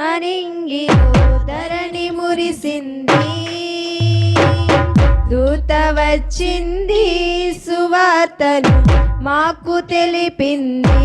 అనింగిలో ధరణి మురిసింది. దూత వచ్చింది సువార్తను మాకు తెలిపింది.